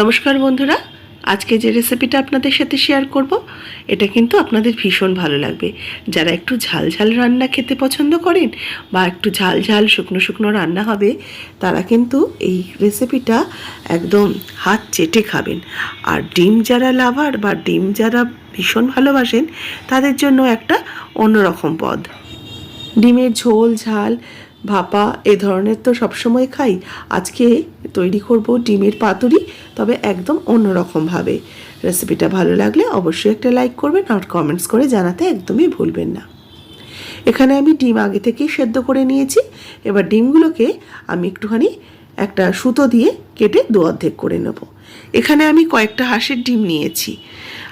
নমস্কার বন্ধুরা, আজকে যে রেসিপিটা আপনাদের সাথে শেয়ার করব, এটা কিন্তু আপনাদের ভীষণ ভালো লাগবে। যারা একটু ঝাল ঝাল রান্না খেতে পছন্দ করেন বা একটু ঝাল ঝাল শুকনো শুকনো রান্না হবে, তারা কিন্তু এই রেসিপিটা একদম হাত চেটে খাবেন। আর ডিম যারা লাভার বা ডিম যারা ভীষণ ভালোবাসেন, তাদের জন্য একটা অন্যরকম পদ। ডিমের ঝোল, ঝাল ভাপা, এ ধরনের তো সবসময় খাই। আজকে তৈরি করব ডিমের পাতুরি, তবে একদম অন্যরকমভাবে। রেসিপিটা ভালো লাগলে অবশ্যই একটা লাইক করবেন আর কমেন্টস করে জানাতে একদমই ভুলবেন না। এখানে আমি ডিম আগে থেকেই সেদ্ধ করে নিয়েছি। এবার ডিমগুলোকে আমি একটুখানি একটা সুতো দিয়ে কেটে দু অর্ধেক করে নেব। এখানে আমি কয়েকটা হাঁসের ডিম নিয়েছি।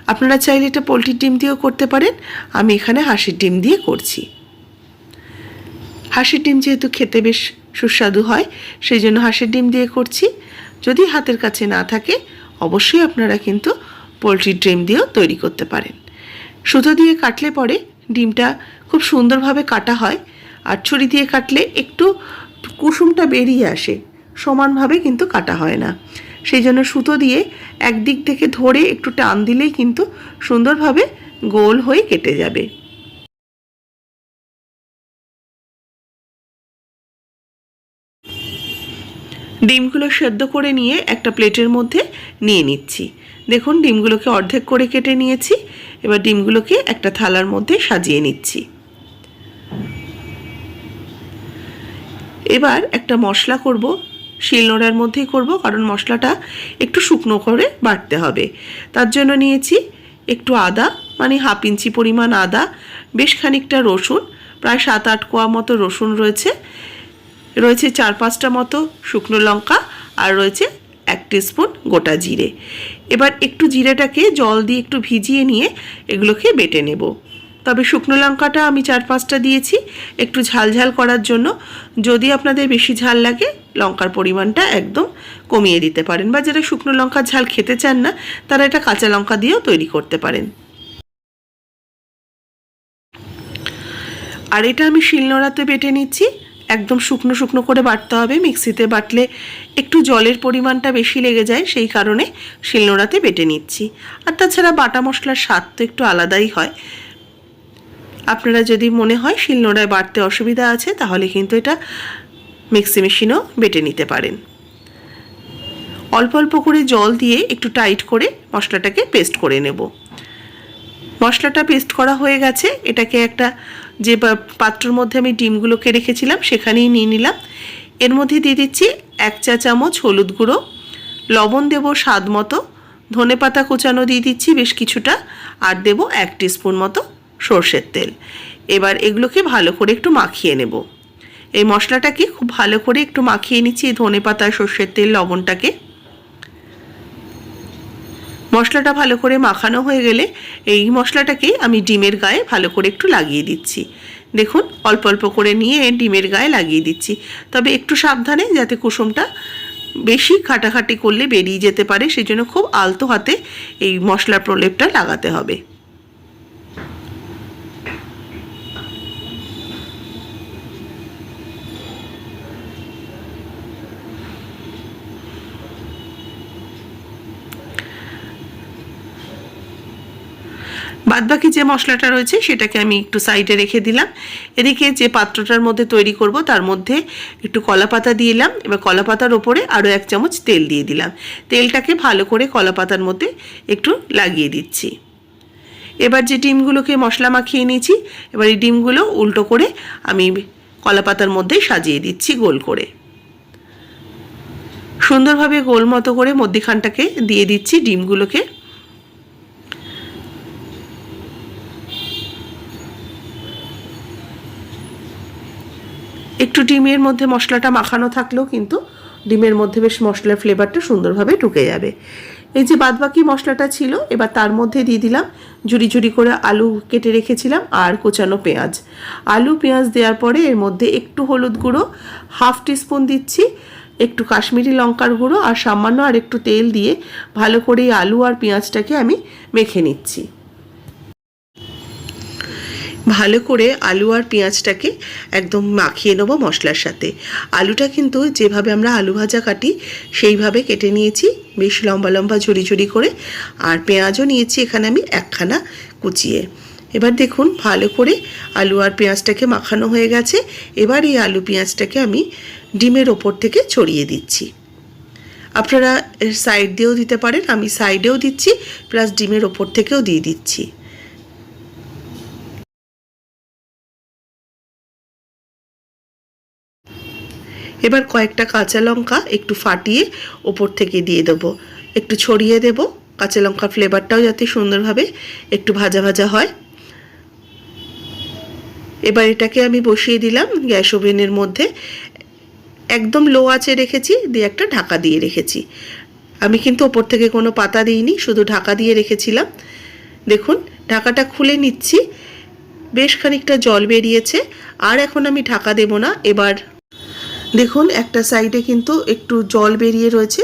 আপনারা চাইলে এটা পোলট্রির ডিম দিয়েও করতে পারেন। আমি এখানে হাঁসের ডিম দিয়ে করছি। হাঁসের ডিম যেহেতু খেতে বেশ সুস্বাদু হয়, সেই জন্য হাঁসের ডিম দিয়ে করছি। যদি হাতের কাছে না থাকে, অবশ্যই আপনারা কিন্তু পোলট্রির ডিম দিয়েও তৈরি করতে পারেন। সুতো দিয়ে কাটলে পরে ডিমটা খুব সুন্দরভাবে কাটা হয় আর ছুরি দিয়ে কাটলে একটু কুসুমটা বেরিয়ে আসে, সমানভাবে কিন্তু কাটা হয় না। সেই জন্য সুতো দিয়ে একদিক থেকে ধরে একটু টান দিলেই কিন্তু সুন্দরভাবে গোল হয়ে কেটে যাবে। ডিমগুলো সেদ্ধ করে নিয়ে একটা প্লেটের মধ্যে নিয়ে নিচ্ছি। দেখুন, ডিমগুলোকে অর্ধেক করে কেটে নিয়েছি। এবার ডিমগুলোকে একটা থালার মধ্যে সাজিয়ে নিচ্ছি। এবার একটা মশলা করব, শিলনোড়ার মধ্যেই করব, কারণ মশলাটা একটু শুকনো করে বাটতে হবে। তার জন্য নিয়েছি একটু আদা মানে হাফ ইঞ্চি পরিমাণ আদা, বেশ খানিকটা রসুন, প্রায় সাত আট কোয়া মতো রসুন রয়েছে। রয়েছে চার পাঁচটা মতো শুকনো লঙ্কা আর রয়েছে এক স্পুন গোটা জিরে। এবার একটু জিরেটাকে জল দিয়ে একটু ভিজিয়ে নিয়ে এগুলোকে বেটে নেব। তবে শুকনো লঙ্কাটা আমি চার পাঁচটা দিয়েছি একটু ঝাল ঝাল করার জন্য। যদি আপনাদের বেশি ঝাল লাগে, লঙ্কার পরিমাণটা একদম কমিয়ে দিতে পারেন বা যারা শুকনো লঙ্কার ঝাল খেতে চান না, তারা এটা কাঁচা লঙ্কা দিয়েও তৈরি করতে পারেন। আর এটা আমি শিলনোড়াতে বেটে নিচ্ছি। একদম শুকনো শুকনো করে বাটতে হবে। মিক্সিতে বাটলে একটু জলের পরিমাণটা বেশি লেগে যায়, সেই কারণে শিলনোড়াতে বেটে নিচ্ছি। আর তাছাড়া বাটা মশলার স্বাদ তো একটু আলাদাই হয়। আপনারা যদি মনে হয় শিলনোড়ায় বাটতে অসুবিধা আছে, তাহলে কিন্তু এটা মিক্সি মেশিনও বেটে নিতে পারেন। অল্প অল্প করে জল দিয়ে একটু টাইট করে মশলাটাকে পেস্ট করে নেব। মশলাটা পেস্ট করা হয়ে গেছে। এটাকে একটা যে পাত্রর মধ্যে আমি ডিমগুলোকে রেখেছিলাম, সেখানেই নিয়ে নিলাম। এর মধ্যে দিয়ে দিচ্ছি এক চা চামচ হলুদ গুঁড়ো, লবণ দেবো স্বাদ মতো, ধনে পাতা কুচানো দিয়ে দিচ্ছি বেশ কিছুটা, আর দেব এক স্পুন মতো সর্ষের তেল। এবার এগুলোকে ভালো করে একটু মাখিয়ে নেব। এই মশলাটাকে খুব ভালো করে একটু মাখিয়ে নিচ্ছি এই ধনে পাতা, সর্ষের তেল, লবণটাকে। মশলাটা ভালো করে মাখানো হয়ে গেলে এই মশলাটাকে আমি ডিমের গায়ে ভালো করে একটু লাগিয়ে দিচ্ছি। দেখুন, অল্প অল্প করে নিয়ে ডিমের গায়ে লাগিয়ে দিচ্ছি। তবে একটু সাবধানে যাতে কুসুমটা বেশি খাটাখাটি করলে বেরিয়ে যেতে পারে সেই জন্য খুব আলতো হাতে এই মশলার প্রলেপটা লাগাতে হবে। বাদবাকি যে মশলাটা রয়েছে সেটাকে আমি একটু সাইডে রেখে দিলাম। এদিকে যে পাত্রটার মধ্যে তৈরি করব তার মধ্যে একটু কলা পাতা এলাম। এবার কলা পাতার ওপরে আরও এক চামচ তেল দিয়ে দিলাম। তেলটাকে ভালো করে কলা পাতার মধ্যে একটু লাগিয়ে দিচ্ছি। এবার যে ডিমগুলোকে মশলা মাখিয়ে নিয়েছি, এবার এই ডিমগুলো উল্টো করে আমি কলা পাতার মধ্যেই সাজিয়ে দিচ্ছি গোল করে। সুন্দরভাবে গোল মতো করে মধ্যিখানটাকে দিয়ে দিচ্ছি ডিমগুলোকে। একটু ডিমের মধ্যে মশলাটা মাখানো থাকলেও কিন্তু ডিমের মধ্যে বেশ মশলার ফ্লেভারটা সুন্দরভাবে ঢুকে যাবে। এই যে বাদবাকি মশলাটা ছিল, এবার তার মধ্যে দিয়ে দিলাম ঝুড়ি ঝুড়ি করে আলু কেটে রেখেছিলাম আর কোচানো পেঁয়াজ। আলু পেঁয়াজ দেওয়ার পরে এর মধ্যে একটু হলুদ গুঁড়ো, হাফ টিস্পুন দিচ্ছি, একটু কাশ্মীরি লঙ্কার গুঁড়ো আর সামান্য আর একটু তেল দিয়ে ভালো করে আলু আর পেঁয়াজটাকে আমি মেখে নিচ্ছি। ভালো করে আলু আর পেঁয়াজটাকে একদম মাখিয়ে নেব মশলার সাথে। আলুটা কিন্তু যেভাবে আমরা আলু ভাজা কাটি, সেইভাবে কেটে নিয়েছি, বেশ লম্বা লম্বা ঝুড়ি ঝুড়ি করে। আর পেঁয়াজও নিয়েছি এখানে আমি একখানা কুচিয়ে। এবার দেখুন, ভালো করে আলু আর পেঁয়াজটাকে মাখানো হয়ে গেছে। এবার এই আলু পেঁয়াজটাকে আমি ডিমের ওপর থেকে ছড়িয়ে দিচ্ছি। আপনারা এর সাইড দিয়েও দিতে পারেন, আমি সাইডেও দিচ্ছি প্লাস ডিমের ওপর থেকেও দিয়ে দিচ্ছি। এবার কয়েকটা কাঁচা লঙ্কা একটু ফাটিয়ে ওপর থেকে দিয়ে দেবো। একটু ছড়িয়ে দেব। কাঁচা লঙ্কার ফ্লেভারটাও যাতে সুন্দরভাবে একটু ভাজা ভাজা হয়। এবার এটাকে আমি বসিয়ে দিলাম গ্যাস ওভেনের মধ্যে। একদম লো আঁচে রেখেছি, দিয়ে একটা ঢাকা দিয়ে রেখেছি। আমি কিন্তু ওপর থেকে কোনো পাতা দিইনি, শুধু ঢাকা দিয়ে রেখেছিলাম। দেখুন, ঢাকাটা খুলে নিচ্ছি। বেশ খানিকটা জল বেরিয়েছে। আর এখন আমি ঢাকা দেব না। এবার দেখুন, একটা সাইডে কিন্তু একটু জল বেরিয়ে রয়েছে।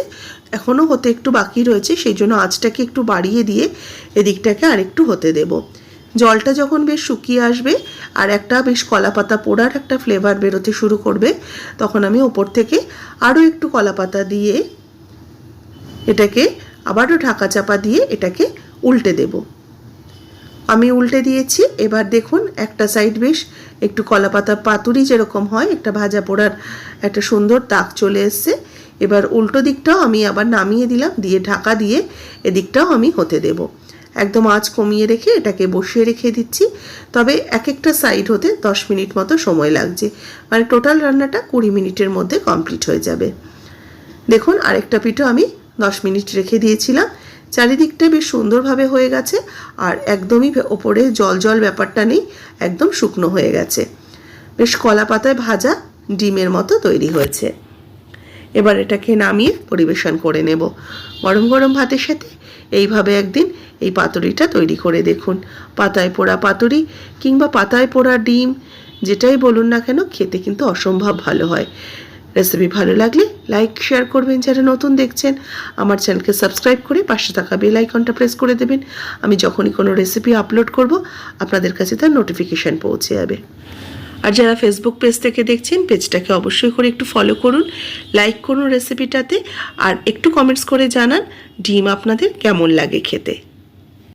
এখনও হতে একটু বাকি রয়েছে, সেই জন্য আঁচটাকে একটু বাড়িয়ে দিয়ে এদিকটাকে আর একটু হতে দেব। জলটা যখন বেশ শুকিয়ে আসবে আর একটা বেশ কলাপাতা পোড়ার একটা ফ্লেভার বেরোতে শুরু করবে, তখন আমি ওপর থেকে আরও একটু কলাপাতা দিয়ে এটাকে আবারও ঢাকা চাপা দিয়ে এটাকে উল্টে দেবো। আমি উল্টে দিয়েছি। এবার দেখুন, একটা সাইড বেশ একটু কলাপাতা পাতুরি যেরকম হয়, একটা ভাজা পোড়ার একটা সুন্দর দাগ চলে এসছে। এবার উল্টো দিকটাও আমি আবার নামিয়ে দিলাম, দিয়ে ঢাকা দিয়ে এদিকটাও আমি হতে দেব। একদম আঁচ কমিয়ে রেখে এটাকে বসিয়ে রেখে দিচ্ছি। তবে এক একটা সাইড হতে দশ মিনিট মতো সময় লাগছে। মানে টোটাল রান্নাটা কুড়ি মিনিটের মধ্যে কমপ্লিট হয়ে যাবে। দেখুন, আরেকটা পিঠো আমি দশ মিনিট রেখে দিয়েছিলাম। চারিদিকটা বেশ সুন্দরভাবে হয়ে গেছে আর একদমই ওপরে জল জল ব্যাপারটা নেই, একদম শুকনো হয়ে গেছে। বেশ কলা পাতায় ভাজা ডিমের মতো তৈরি হয়েছে। এবার এটাকে নামিয়ে পরিবেশন করে নেব। গরম গরম ভাতের সাথে এইভাবে একদিন এই পাতুরিটা তৈরি করে দেখুন। পাতায় পোড়া পাতুরি কিংবা পাতায় পোড়া ডিম, যেটাই বলুন না কেন, খেতে কিন্তু অসম্ভব ভালো হয়। রেসিপি ভালো লাগলে লাইক, শেয়ার করবেন। যারা নতুন দেখছেন, আমার চ্যানেলকে সাবস্ক্রাইব করে পাশে থাকা বেল আইকনটা প্রেস করে দেবেন। আমি যখনই কোনো রেসিপি আপলোড করব, আপনাদের কাছে তার নোটিফিকেশান পৌঁছে যাবে। আর যারা ফেসবুক পেজ থেকে দেখছেন পেজটাকে অবশ্যই করে একটু ফলো করুন লাইক করুন রেসিপিটাতে। আর একটু কমেন্টস করে জানান, ডিম আপনাদের কেমন লাগে খেতে।